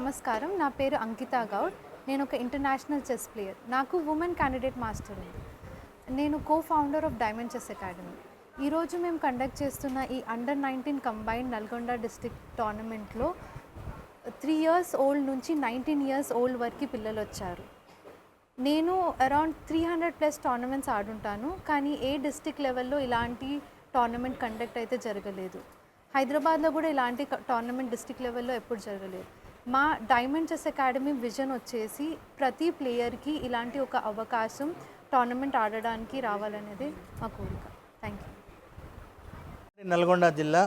నమస్కారం. నా పేరు అంకిత గౌడ్. నేను ఒక ఇంటర్నేషనల్ చెస్ ప్లేయర్. నాకు ఉమెన్ క్యాండిడేట్ మాస్టర్ ఉంది. నేను co founder of diamond chess academy. ఈరోజు మేము కండక్ట్ చేస్తున్న ఈ under nineteen combined Nalgonda district టోర్నమెంట్లో త్రీ ఇయర్స్ ఓల్డ్ నుంచి నైన్టీన్ ఇయర్స్ ఓల్డ్ వరకు పిల్లలు వచ్చారు. నేను around three hundred plus tournaments ఆడుంటాను కానీ ఏ డిస్టిక్ లెవెల్లో ఇలాంటి టోర్నమెంట్ కండక్ట్ అయితే జరగలేదు. హైదరాబాద్లో కూడా ఇలాంటి టోర్నమెంట్ డిస్టిక్ లెవెల్లో ఎప్పుడు జరగలేదు. మా డైమండ్ చెస్ అకాడమీ విజన్ వచ్చేసి ప్రతి ప్లేయర్కి ఇలాంటి ఒక అవకాశం టోర్నమెంట్ ఆడడానికి రావాలనేది మా కోరిక. థ్యాంక్ యూ నల్గొండ జిల్లా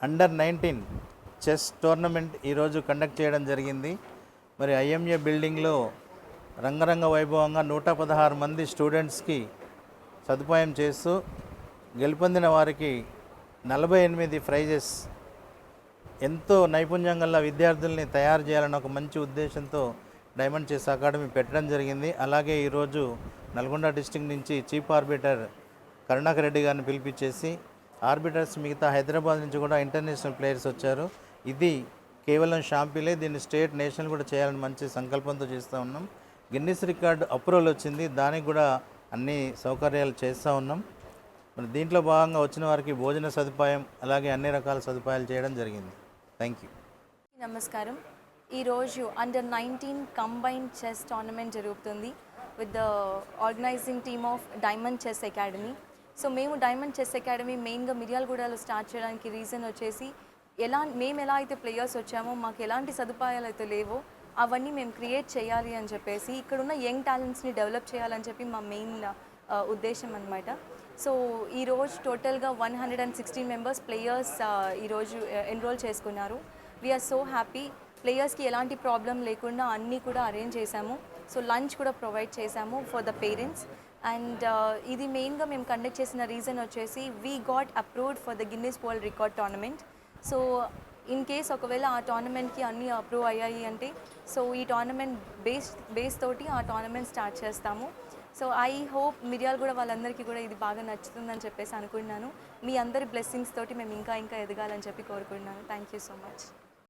అండర్ నైన్టీన్ చెస్ టోర్నమెంట్ ఈరోజు కండక్ట్ చేయడం జరిగింది. మరి ఐఎంఏ బిల్డింగ్లో రంగరంగ వైభవంగా నూట పదహారు మంది స్టూడెంట్స్కి సదుపాయం చేస్తూ గెలుపొందిన వారికి నలభై ఎనిమిది ప్రైజెస్ ఎంతో నైపుణ్యం గల విద్యార్థుల్ని తయారు చేయాలని ఒక మంచి ఉద్దేశంతో డైమండ్ చెస్ అకాడమీ పెట్టడం జరిగింది. అలాగే ఈరోజు నల్గొండ డిస్టిక్ నుంచి చీఫ్ ఆర్బిటర్ కరుణాకర్ రెడ్డి గారిని పిలిపించేసి ఆర్బిటర్స్ మిగతా హైదరాబాద్ నుంచి కూడా ఇంటర్నేషనల్ ప్లేయర్స్ వచ్చారు. ఇది కేవలం షాంపీలే దీన్ని స్టేట్ నేషనల్ కూడా చేయాలని మంచి సంకల్పంతో చేస్తూ ఉన్నాం. గిన్నిస్ రికార్డు అప్రూవల్ వచ్చింది. దానికి కూడా అన్ని సౌకర్యాలు చేస్తూ ఉన్నాం. మరి దీంట్లో భాగంగా వచ్చిన వారికి భోజన సదుపాయం అలాగే అన్ని రకాల సదుపాయాలు చేయడం జరిగింది. థ్యాంక్ యూ నమస్కారం. ఈరోజు under nineteen combined chess tournament జరుగుతుంది. With the organising team of diamond chess academy so మేము డైమండ్ చెస్ అకాడమీ మెయిన్గా మిర్యాలగూడలో స్టార్ట్ చేయడానికి రీజన్ వచ్చేసి ఎలా మేము ఎలా అయితే ప్లేయర్స్ వచ్చామో మాకు ఎలాంటి సదుపాయాలు అయితే లేవో అవన్నీ మేము క్రియేట్ చేయాలి అని చెప్పేసి ఇక్కడున్న యంగ్ టాలెంట్స్ని డెవలప్ చేయాలని చెప్పి మా మెయిన్ ఉద్దేశం అనమాట సో ఈరోజు టోటల్గా one hundred and sixteen members players ఈరోజు ఎన్రోల్ చేసుకున్నారు. వీఆర్ సో హ్యాపీ ప్లేయర్స్కి ఎలాంటి ప్రాబ్లం లేకుండా అన్నీ కూడా అరేంజ్ చేశాము. సో లంచ్ కూడా ప్రొవైడ్ చేశాము ఫర్ ద పేరెంట్స్ అండ్ ఇది మెయిన్గా మేము కండక్ట్ చేసిన రీజన్ వచ్చేసి we got approved for the Guinness world record tournament so in case ఒకవేళ ఆ టోర్నమెంట్కి అన్నీ అప్రూవ్ అయ్యాయి అంటే సో ఈ టోర్నమెంట్ బేస్ బేస్ తోటి ఆ టోర్నమెంట్ స్టార్ట్ చేస్తాము. సో ఐ హోప్ మిరియాలు కూడా వాళ్ళందరికీ కూడా ఇది బాగా నచ్చుతుందని చెప్పేసి అనుకుంటున్నాను. మీ అందరి బ్లెస్సింగ్స్ తోటి మేము ఇంకా ఇంకా ఎదగాలని చెప్పి కోరుకుంటున్నాను. Thank you so much